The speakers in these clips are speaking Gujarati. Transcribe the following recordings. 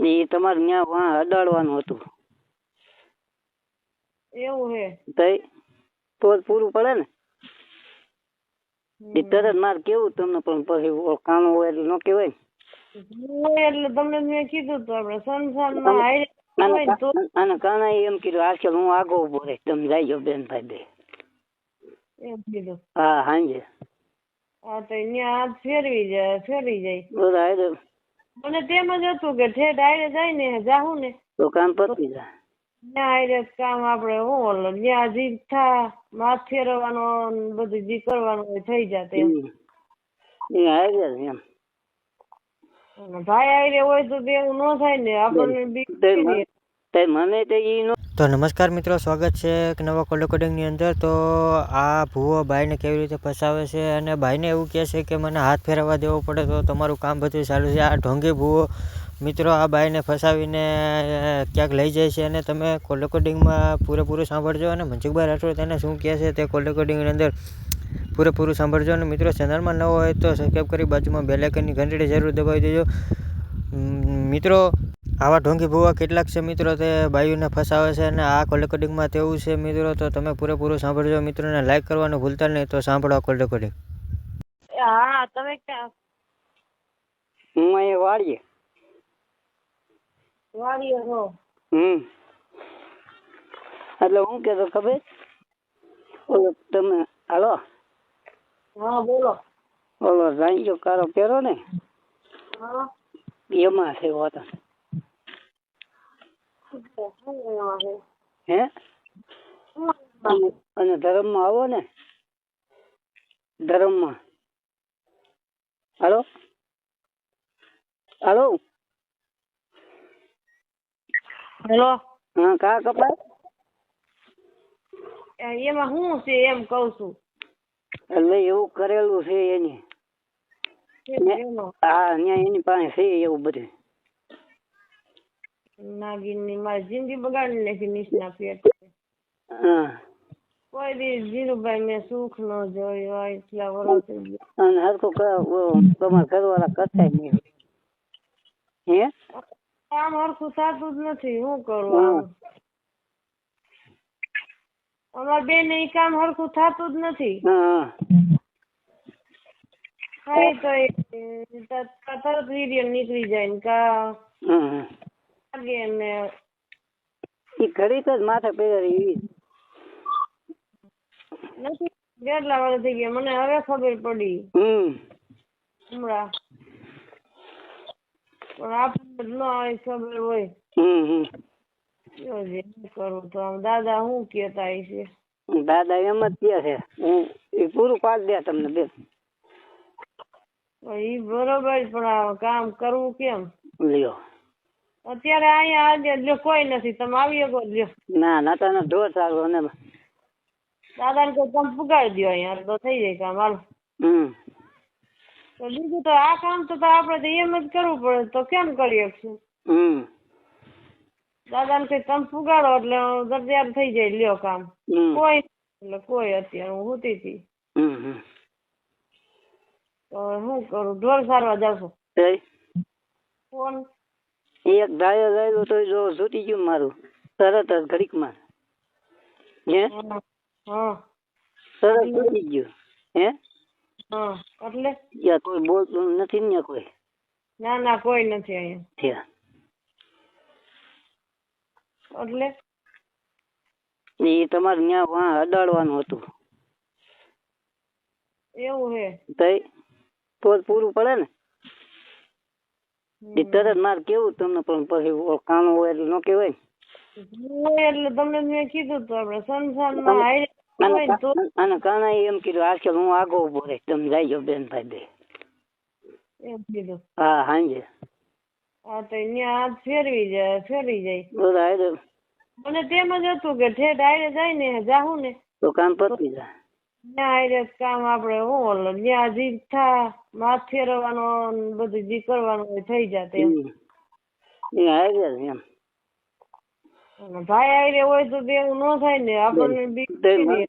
એ તમારે ત્યાં અડાડવાનું હતું. એવું હે? તઈ તો જ પૂરું પડે ને? એ તરત મારે કેવું તમને પણ પછી કામ હોય એટલે ન કહેવાય હું એટલે તમને મેં કીધું તો આપણે સંસારમાં હારે આને હોય ને તો કા- આને કાના એમ કીધું આખે હું આગો ઊભો રહીશ. તમે જાયજો બેન ભાઈ બે. એમ કીધું. હા હાંજે. હા તો અહીંયા હાથ ફેરવી જાય ફેરવી જાય. બધા મને તેમ જ હતું કે ઠેઠ હારે જાય ને જાહું ને. તો કામ પતી જાય. કામ આપણે હું ઓલો જ્યાં જી થા માથ ફેરવવાનો બધું જી કરવાનું હોય થઈ જાત એમ. એ જ એમ. ભાઈ આઈડિયા હોય તો તે એવું ન થાય ને આપણને તે મને તો ઈ નો તો નમસ્કાર મિત્રો, સ્વાગત છે એક નવા કોલ રેકોર્ડિંગની અંદર. તો આ ભૂવો ભાઈને કેવી રીતે ફસાવે છે અને ભાઈને એવું કહે છે કે મને હાથ ફેરવવા દેવો પડે તો તમારું કામ બધું ચાલુ છે. આ ઢોંગી ભૂવો, મિત્રો, આ ભાઈને ફસાવીને ક્યાંક લઈ જાય છે અને તમે કોલ રેકોર્ડિંગમાં પૂરેપૂરું સાંભળજો અને મનસુખભાઈ રાઠોડ તેને શું કહે છે તે કોલ રેકોર્ડિંગની અંદર પૂરેપૂરું સાંભળજો અને મિત્રો, ચેનલમાં ન હોય તો સબસ્ક્રાઈબ કરી બાજુમાં બેલ આઇકનની ઘંટડી જરૂર દબાવી દેજો. મિત્રો આવા ઢોંગી ભૂવા કેટલાક છે મિત્રો તે બાયુને ફસાવે છે અને આ કોલ રેકોર્ડિંગમાં તેવું છે મિત્રો તો તમે પૂરેપૂરું સાંભળજો. મિત્રોને લાઈક કરવાનું ભૂલતા નહીં તો સાંભળો આ કોલ રેકોર્ડિંગ હા તમે ક્યાં? હું અહીં વાળીએ વાળીએ હમ. એટલે હું કેતો ખબર? ઓલો તમે હાલો? હા બોલો. ઓલો રાંજો કારો પહેરો ને? હા. એમાં છે છે? હે? અને ધર્મ ધર્મમાં આવો ને. ધર્મમાં. હાલો? હાલો? હેલો? હા કા કપાય એમાં શું છે એમ કઉ છું. એટલે એવું કરેલું છે એની. હા એની પાસે છે એવું બધું. નાગિનની મારી જિંદગી બગાડી નાખી નિષ્ણા પેટ હા કોઈ દી જીરુભાઈ મેં સુખ ન જોયો એટલા વર્ષ અને હરખું તમારા ઘરવાળા કરતા નહીં હે આમ હરખું થતું જ નથી શું કરું હા. આમ? અમાર બેન એ કામ હરખું થતું જ નથી હા તો તરત વીર્ય નીકળી જાય ને કા લાગે ને એ ઘડીક જ માથે પહેરી નથી કેટલા વર્ષ થઈ ગયા મને હવે ખબર પડી. હમ. હમણાં. પણ આપણને ન હોય ખબર હોય. હમ હમ. જો જે કરું તો આમ. દાદા શું કેતા છે? દાદા એમ જ કે છે. હું એ પૂરું પાડી દે તમને બેન. ઈ બરોબર પણ કામ કરવું કેમ? લ્યો. અત્યારે અહીંયા આજે લ્યો કોઈ નથી તમે આવી શકો લ્યો ના ના તને ઢોર સારું અને દાદાને કોઈ તમે પુગાડી દો અહીંયા તો થઈ જાય કામ હાલ. હમ. તો બીજું તો આ કામ તો આપણે તો એમ જ કરવું પડે તો કેમ કરી શકશું? હમ. દાદાને કઈ તમે પુગાડો એટલે તૈયાર થઈ જાય લ્યો કામ. કોઈ એટલે કોઈ અત્યારે હું હોતી હતી. હમ હમ. તો શું કરું? ઢોર સારવા જાવ છું ફોન એક ડાયો ગયેલો તો જો છૂટી ગયું મારું તરત જ ઘડીકમાં. હે? હા. હા તરત છૂટી ગયું. હે? હા એટલે? યા કોઈ બોલતું નથી ને કોઈ? ના ના કોઈ નથી અહીંયા. એટલે? એ તમારે ત્યાં વાં અડાડવાનું હતું. એવું હે. તઈ તો પૂરું પડે ને? એ તરત મારે કેવું તમને પણ પછી કામ હોય એટલે ન કેવાય એટલે તમને મેં કીધું તો આપડે સંસારમાં હારે આને હોય ને તો કા- આને કાના એમ કીધું આખે હું આગો ઊભો રહીશ. તમે જાયજો બેન ભાઈ બે. એમ કીધું. હા હાંજે. હા તો અહીંયા હાથ ફેરવી જાય ફેરવી જાય. બધા મને તેમ જ હતું કે ઠેઠ હારે જાય ને જાહું ને. તો કામ પતી જાય. હારે કામ આપણે હું ઓલો જ્યાં જી થા માથ ફેરવવાનો ને બધું જી કરવાનું હોય થઈ જાત એમ. એ હારે જ એમ. અને ભાઈ હારે હોય તો તે એવું ન થાય ને આપણને બીક તે મને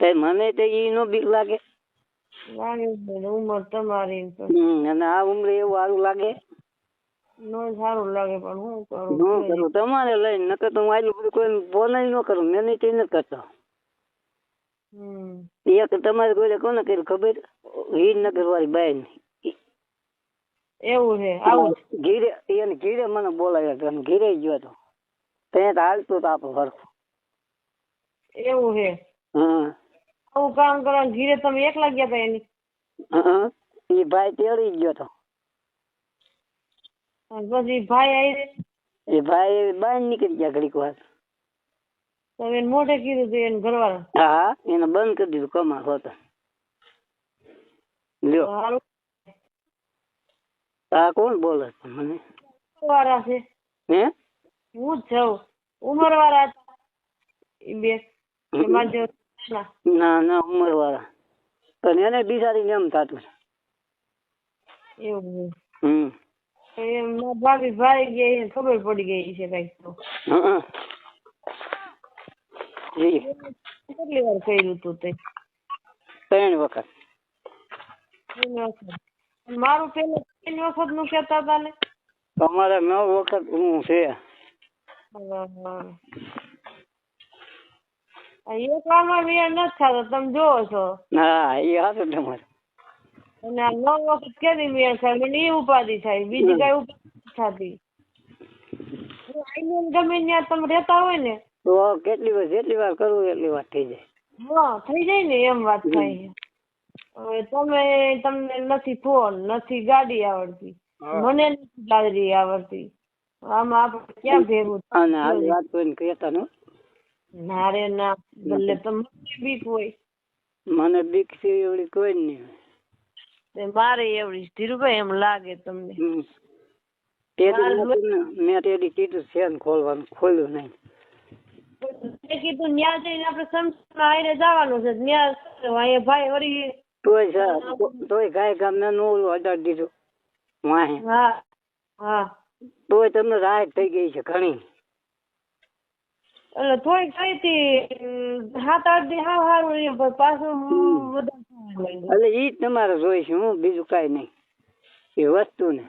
તે મને તે ઈ નો બીક લાગે. લાગે છે ને ઉંમર તમારી ને તો. હમ અને આ ઉંમરે એવું સારું લાગે? નો સારું લાગે પણ શું કરું? ન કરું તમારે લઈને નકર તો હું આટલું બધું કોઈ ફોન ન કરું મેં નહીં કરતો. હમ. એક તમારે કોઈ કોને કર્યું ખબર? હીરનગર વાળી બેન એવું છે આવું ઘીરે એને ઘીરે મને બોલાવ્યો હતો ઘીરે ગયો હતો. ત્યાં તો હાલતું તો આપણું હરખું. એવું છે. હા આવું કામ કરવા ઘીરે તમે એકલા ગયા હતા એની? હા એ ભાઈ તેડી ગયો હતો. પછી ભાઈ આવી એ ભાઈ બહાર નીકળી ગયા ઘડીક વાર. તમે એને મોઢે કીધું તું એને ઘરવાળા. હા એને બંધ કરી દીધું કમા હોતો. લ્યો. આ કોણ બોલે છે મને? વાળા છે. હે? હું જ છું. ઉંમર વાળા બે. ના ના ઉમર વાળા પણ એને બિચારી એમ થતું એવું હમ. ભાભી ભાઈ ગયા એને ખબર પડી ગઈ છે કંઈક તો. હં. જી. કેટલી વાર કર્યું તું તે? ત્રણ વખત. ત્રણ વખત. મારું પેલું ત્રણ વખતનું કેતા હતા ને? તમારે નવ વખત હું છે એક વારમાં મેળ નથી થતો તમે જોવો છો. હા એ હાથું તમારે અને આ નવ વખત કેદી મેળ થાય? મને એ ઉપાધિ થાય. બીજી કઈ ઉપાધિ નથી થતી. આઈને ગમે ત્યાં તમે રહેતા હોય ને તો કેટલી વાર જેટલી વાર કરવું એટલી વાર થઈ જાય. હા થઈ જાય ને એમ વાત થાય તમે તમને નથી ફોન નથી ગાડી આવડતી. મને નથી ગાડી આવડતી. આમાં આપણે ક્યાં ભેગું અને આ વાત કોઈને કહેતા નો ના રે ના ભલે તમને બીક હોય. મને બીક છે એવડી કોઈ નહીં હોય. મારે એવડી ધીરુભાઈ એમ લાગે તમને. મેં તેડી કીધું છે ને ખોલવાનું ખોલ્યું નહીં. મેં કીધું ન્યા જઈને આપણે સમસમાં આઈને જવાનું છે. ન્યા અહીંયા ભાઈ વળી તોય સા- તો- તોય ગાય ગામ ને અડાડી દીધું. વાહે. હા હા. તોય તમને રાહત થઈ ગઈ છે ઘણી. એટલે થોડીક થઈ હતી સાત આઠ દી હાવ સારું પાછું. એટલે ઈ જ તમારે જોઈ છે હું બીજું કાઈ નહીં. એ વસ્તુ ને.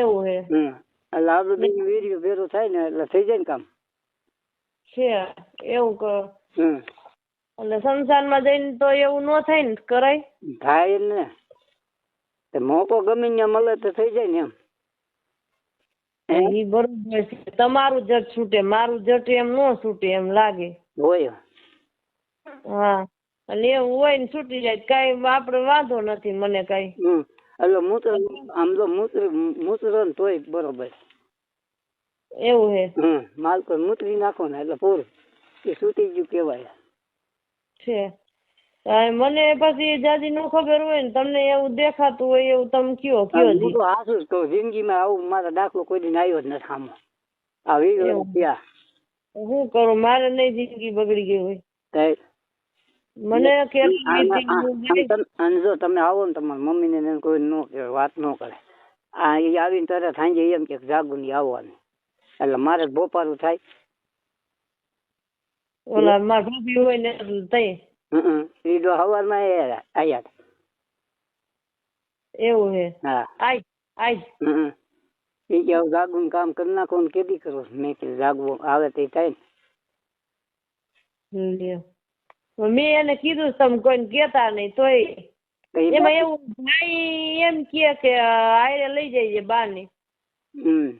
એવું છે હમ. એટલે આ બધું વીડિયો ભેરું થાય ને એટલે થઈ જાય ને કામ. છે એવું કહો હમ. એટલે સંસારમાં જઈને તો એવું ન થાય ને કરાય? થાય ને. તે મોકો ગમે ત્યાં મળે તો થઈ જાય ને એમ. એ બરોબર છે. તમારું જટ છૂટે મારું જટ એમ ન છૂટે એમ લાગે. હોય. હા. અને એવું હોય ને છૂટી જાય કઈ આપડે વાંધો નથી મને કઈ. હમ. એટલે મૂત્ર આમ તો મૂત્ર મૂત્ર તોય બરોબર. એવું હે. હમ માલ કોઈ મૂતરી નાખો ને એટલે પૂરું. એ સૂતી ગયું કેવાય છે. મને પછી જાજી નો ખબર હોય ને તમને એવું દેખાતું હોય એવું તમે કયો કયો હું તો હાસું કહું જિંદગીમાં આવું મારો દાખલો કોઈ દિન આવ્યો જ નથી સામો. આ વીસ ક્યાં હું કરું? મારે નહીં જિંદગી બગડી ગઈ હોય. કઈ મને કે અને જો તમે આવો ને તમારા મમ્મીને ને કોઈ નો વાત ન કરે. આ આવીને તરત સાંજે એમ કે જાગુની ની આવવાનું. એટલે મારે જ બોપારું થાય. ઓલા માર ભાભી હોય ને તઈ. હમ ઈ તો સવારમાં એ આયા એવું હે? હા. આઈ આઈ હમ એ કે જાગું કામ કરી નાખો ને કેદી કરો? મેં કે જાગવું આવે તે થાય ને. મેં એને કીધું તમે કોઈને કેતા નહીં તોય. એમાં એવું ભાઈ એમ કે કે આયરે લઈ જઈએ બાને હમ.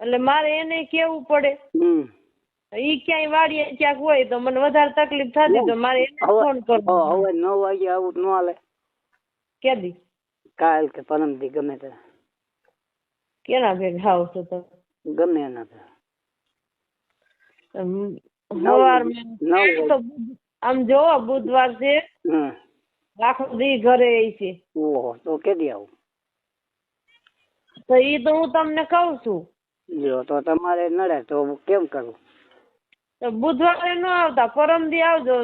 એટલે મારે એને કેવું પડે? ઈ ક્યાંય વાડીએ ક્યાંક હોય તો મને વધારે તકલીફ થતી તો મારે એને ફોન કરવો હવે નવ વાગે આવું ન હાલે. કેદી કાલ કે પરમ દી ગમે તે. કેના ભેગા આવો છો તમે? ગમે એના વાગે. તો આમ જોવો બુધવાર છે. આખો દી ઘરે છે. ઓહો તો કેદી આવું? તો ઈ તો હું તમને કહું છું. જો તો તમારે નડે તો કેમ કરવું બુધવારે ન આવતા પરમ દી આવજો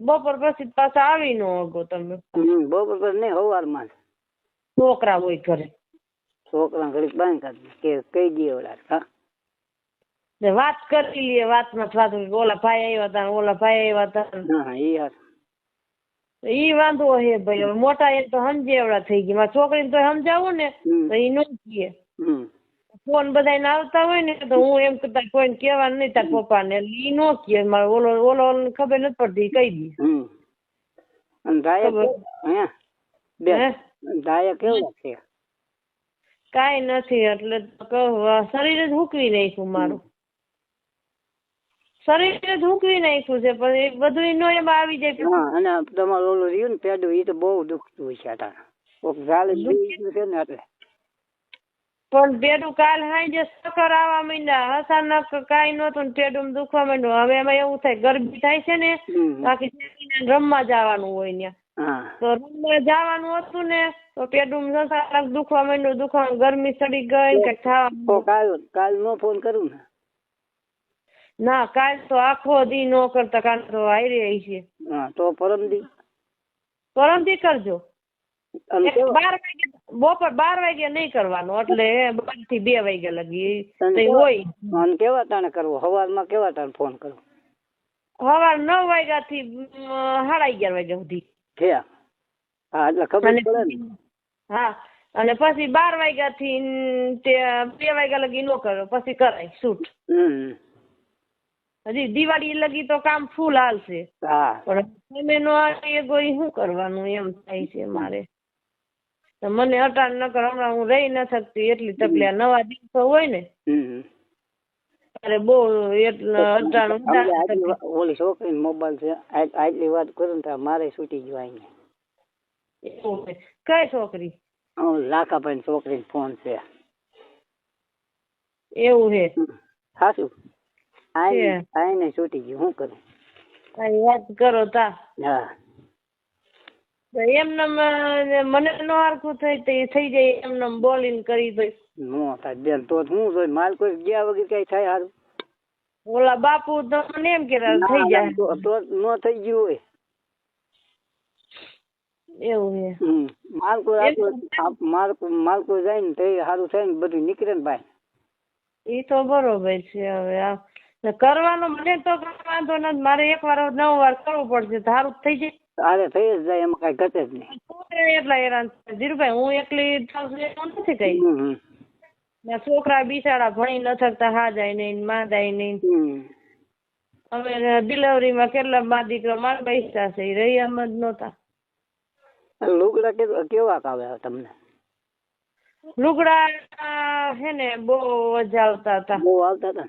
બપોર પછી પાછા આવી ન અગો તમે. બપોર પછી નહીં સવારમાં છોકરા હોય ઘરે. છોકરા ઘડીક બાંધ કે કઈ ગયો ઓલા હા. વાત કરી લઈએ વાતમાં વાત. ઓલા ભાઈ આવ્યા હતા ઓલા ભાઈ આવ્યા હતા. હા એ હાર. ઈ વાંધો હે ભાઈ હવે મોટા એ તો સમજે એવડા થઈ ગયા. છોકરી છોકરીને તો સમજાવું ને તો ઈ નો કીએ હમ. ફોન બધાને આવતા હોય ને તો હું એમ કરતા કોઈને કહેવાનું નહીં તાર પપ્પાને એટલે ઈ નો કહે મારે ઓલો ઓલો ખબર નથી પડતી ઈ કહી દે. હમ. અને ધાયક હે? બે. હે? ધાયક કેવો છે. કાંઈ નથી એટલે તો કહું આ શરીર જ હૂકવી નાખ્યું મારું. શરીર જ હૂકવી નાખ્યું છે પણ એ બધું નો એમાં આવી જાય હા અને તમારું ઓલું રહ્યું ને પેડું એ તો બહુ દુખતું હોય છે અટાણે કોક ઝાલે બીજું છે ને એટલે. પણ પેડું કાલ સાંજે ચક્કર આવવા માંડ્યા અચાનક કાંઈ નહોતું ને દુખવા માંડ્યું. હવે એમાં એવું થાય ગરમી થાય છે ને બાકી રમવા જવાનું હોય ત્યાં તો રમવા જવાનું હતું ને તો પેડું અચાનક દુખવા માંડ્યું દુખવા ગરમી ચડી ગઈ કે ખાવા કાલ કાલ નો ફોન કરું ને? ના કાલ તો આખો દી નો કરતા કાલ તો આવી રહી છે. હા તો પરમ દી કરજો. અને એક કેવા? બાર બપોર બાર વાગે નહીં કરવાનું એટલે બારથી બે વાગ્યા લગી. હોય. કેવા તાણે કરવો? સવારમાં કેવા તાણે ફોન કરવો? સવાર નવ વાગ્યા થી સાડા અગિયાર વાગ્યા સુધી. હા એટલે ખબર અને પડે ને. હા અને પછી બાર વાગ્યા થી તે બે વાગ્યા લગી નો કરો પછી કરાય શૂટ. હમ. હજી દિવાળી લગી તો કામ ફૂલ હાલશે. હા. પણ તમે નો એ કોઈ શું કરવાનું એમ થાય છે મારે. મને અટાણ ન કર હમણાં હું રહી ન શકતી એટલી તકલીફ. આ નવા દિવસો હોય ને અરે ત્યારે બહુ એટલે અટાણ ઓલી છોકરી મોબાઈલ છે આટલી વાત કરું ને તો મારે છૂટી ગયો અહીંયા કઈ છોકરી? લાખાભાઈ છોકરી ફોન છે. એવું હે છે. આઈને છૂટી ગયું. શું કરું? કાંઈ વાત કરો તા. હા. તો એમને મને નો હરખું થઈ તો એ થઈ જાય એમને બોલીને કરી દઈ નો થાય બેન તો હું જોઈ માલ કોઈ ગયા વગર કઈ થાય સારું ઓલા બાપુ તમને એમ કે થઈ જાય. તો નો થઈ ગયું હોય. એવું જાય ને તો સારું થાય ને બધું નીકળે ને ભાઈ. એ તો બરોબર છે હવે આ કરવાનો મને તો વાંધો નથી મારે એક વાર નવ વાર કરવું પડશે સારું થઈ જાય. તારે થઈ જ જાય એમાં કઈ ઘટે જ નહીં. એટલા હેરાન ધીરુભાઈ હું એકલી નથી કઈ. ને છોકરા બિચારા ભણી ન શકતા હા જાય નહીં માં જાય નહીં. અમે ડિલિવરીમાં કેટલા માં દીકરા માર બેસતા છે એ રહી જ નહોતા. લુગડા કેવા આવે તમને? લુગડા હે ને બહુ વજાવતા હતા. બહુ આવતા હતા.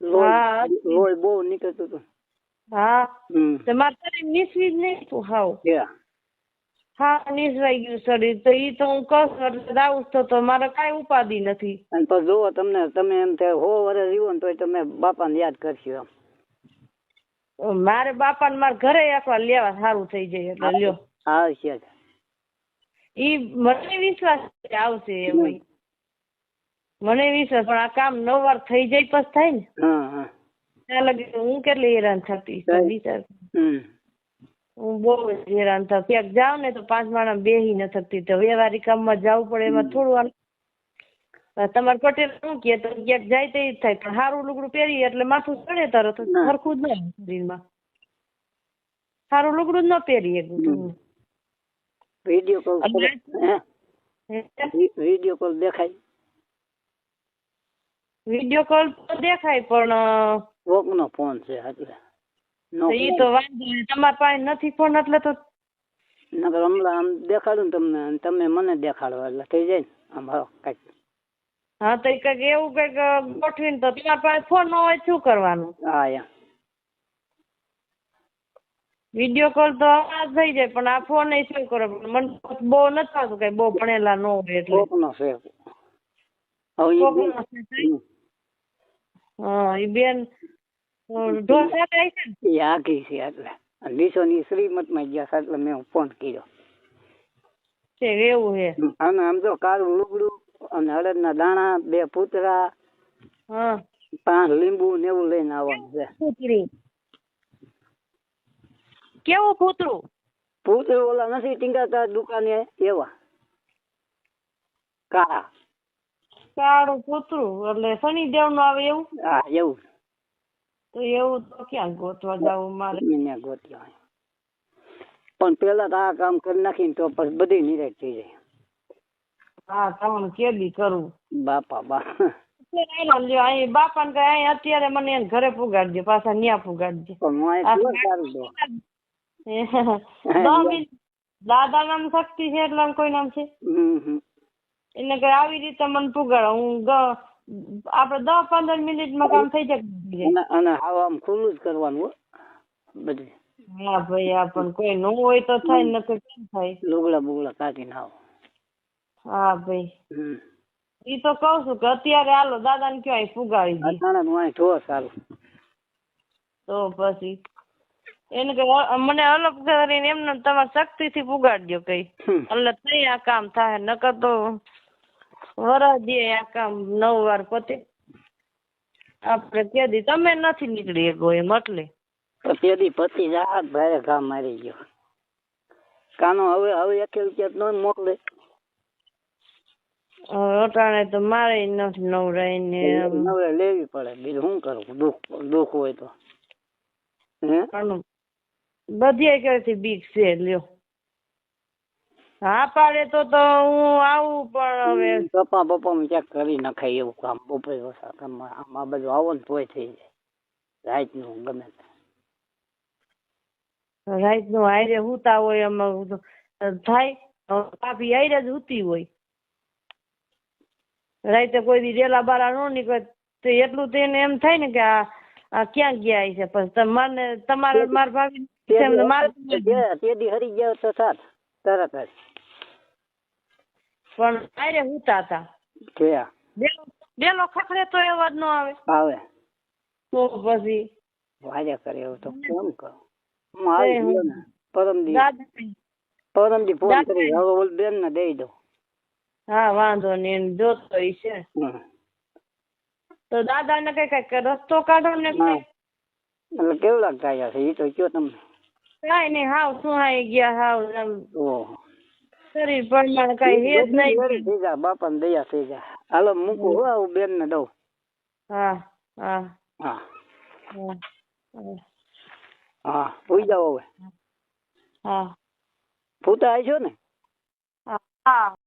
લોહી બહુ નીકળતું હતું. હા. હમ. તો શરીર નીસવી જ નહીં તું હાવ. હા નિસવાઈ ગયું શરીર. તો એ તો હું કસ દાઉસ તો તો મારે કાંઈ ઉપાધિ નથી. અને પછી જોવો તમને તમે એમ થાય હો વરે જીવો ને તોય તમે બાપાને યાદ કરશો એમ. મારે બાપાને મારા ઘરે એકવાર લેવા સારું થઈ જાય એટલે લ્યો. હા છે. ઈ મને વિશ્વાસ આવશે એમ. મને વિશ્વાસ પણ આ કામ નવ વાર થઈ જાય પછી થાય ને. હા હા. હું કેટલી હેરાન થતી વિચાર. હું બહુ જ હેરાન થતી. ક્યાંક જાઉં ને તો પાંચ માણસ બેહી ન થતી. તો વ્યવહારિક કામમાં જવું પડે એમાં થોડું તમારે પટેલ શું કે? તો ક્યાંક જાય તે જ થાય. પણ સારું લુગડું પહેરીએ એટલે માથું ચડે તરત સરખું જ ન શરીરમાં. સારું લુગડું જ ન પહેરીએ. વીડિયો કોલ વીડિયો કોલ દેખાય. વીડિયો કોલ તો દેખાય પણ કોકનો ફોન છે એટલે. એ તો વાંધો નહીં. તમારા પાસે નથી ફોન એટલે તો નકર હમણાં આમ દેખાડું ને તમને અને તમે મને દેખાડો એટલે થઈ જાય ને આમ કાંઈક. હા તો કંઈક એવું કંઈક ગોઠવીને તો તમારા પાસે ફોન ન હોય શું કરવાનું? હા એમ. વીડિયો કોલ તો આ થઈ જાય પણ આ ફોન એ શું કરો? મને બહુ નથી થતું કઈ બહુ ભણેલા ન હોય એટલે. કોકનો છે. હવે ઈ કોકનો બે- છે તઈ? હમ. હા એ બેન ઢોસા ખાય છે ને? એ આઘી છે એટલે. લીસોની શ્રીમતમાં ગયા છે એટલે મેં ફોન કર્યો. છે એવું છે અને આમ જો કાળું લુગડું અને અડદના દાણા બે પૂતરા હા. પાંચ લીંબુ ને એવું લઈને આવવાનું છે. કેવું કૂતરું? પૂતળું ઓલા નથી ટીંગાતા દુકાને એવા. કાળા. કાળું કૂતરું એટલે શનિદેવનું આવે એવું? હા એવું. તો એવું તો ક્યાં ગોતવા જવું મારે? ગોત્યો પણ પેલા તો આ કામ કરી નાખીને તો પછી બધી નિરાશ થઈ જાય. હા તમને કેદી કરું? બાપા બા કહે અહીં અત્યારે મને એને ઘરે પુગાડજો પાછા ન્યા પુગાડજો. દાદા નામ શક્તિ છે એટલે કોઈ નામ છે? હમ હમ. એને કે આવી રીતે મને પુગાડો. હું આપડે આપણે દસ પંદર મિનિટમાં કામ થઈ જાય. અને હાવ આમ ખુલ્લું જ કરવાનું હો બધું. હા ભાઈ આ પણ કોઈ ન હોય તો થાય ને નકર કેમ થાય? લુગડા બુગડા કાઢીને આવો. હા ભાઈ. ઈ તો કઉ છું કે અત્યારે હાલો દાદાને કયો અહીં પુગાડી દે. અટાણે અહીં જોવો સારું. તો પછી એને કે મને અલગ કરીને એમને તમારે શક્તિથી પુગાડજો કઈ. એટલે તઈ આ કામ થાય નકર તો વરસ દે આ કામ નવ વાર પતે. આપણે કેદી તમે નથી નીકળી શકો એમ એટલે. તો પેલી પતિ જાત ભારે ઘા મારી ગયો. કાનો હવે હવે એકે વિચાર ન મોકલે. અટાણે તો મારે નથી નવરાય ને નવરે લેવી પડે. બીજું શું કરું દુઃખ દુઃખ હોય તો. હે? બધી કરેથી બીક છે લ્યો. હા પાડે તો તો હું આવું પણ હવે. પપ્પા પપ્પા માં ક્યાંક કરી નખાય એવું કામ બપોર ઓછા કામ આમ આ બધું આવો ને તોય થઈ જાય. રાતનું ગમે તે. રાતનું હારે હુતા હોય એમાં થાય ભાભી હારે જ હુતી હોય. રાતે કોઈ દી રેલા બારા નો નીકળે તો એટલું તો એને એમ થાય ને કે આ આ ક્યાં ગયા છે પછી તમારે તમારે માર ભાભી મારે તે- દી હરી ગયા તો સાત તરત જ. પણ આરે હુતા હતા છે બેલો બેલો ખખડે તો એ વાત નો આવે. આવે. તો પછી વાજા કરે એવું તો કેમ કરું હું આવી ગયો ને પરમદી પરમ દી ફોન કરી હવે ઓલ બેન ને દઈ દો હા વાંધો નહીં જોતો ઈ છે. તો દાદા ને કઈ કઈ રસ્તો કાઢો ને કઈ? એટલે કેવડા ગયા છે? એ તો કયો તમને? કઈ નઈ હાવ સુહાઈ ગયા હાવ ઓહો. શરીર પ્રમાણે કઈ હેત નહીં. થઈ જા બાપા ને દયા થઈ જા હાલો મૂકું હો આવું બેન ને દઉં. હા હા. હા. હા જાઓ હવે. હા. ફૂટા આવી છો ને હા.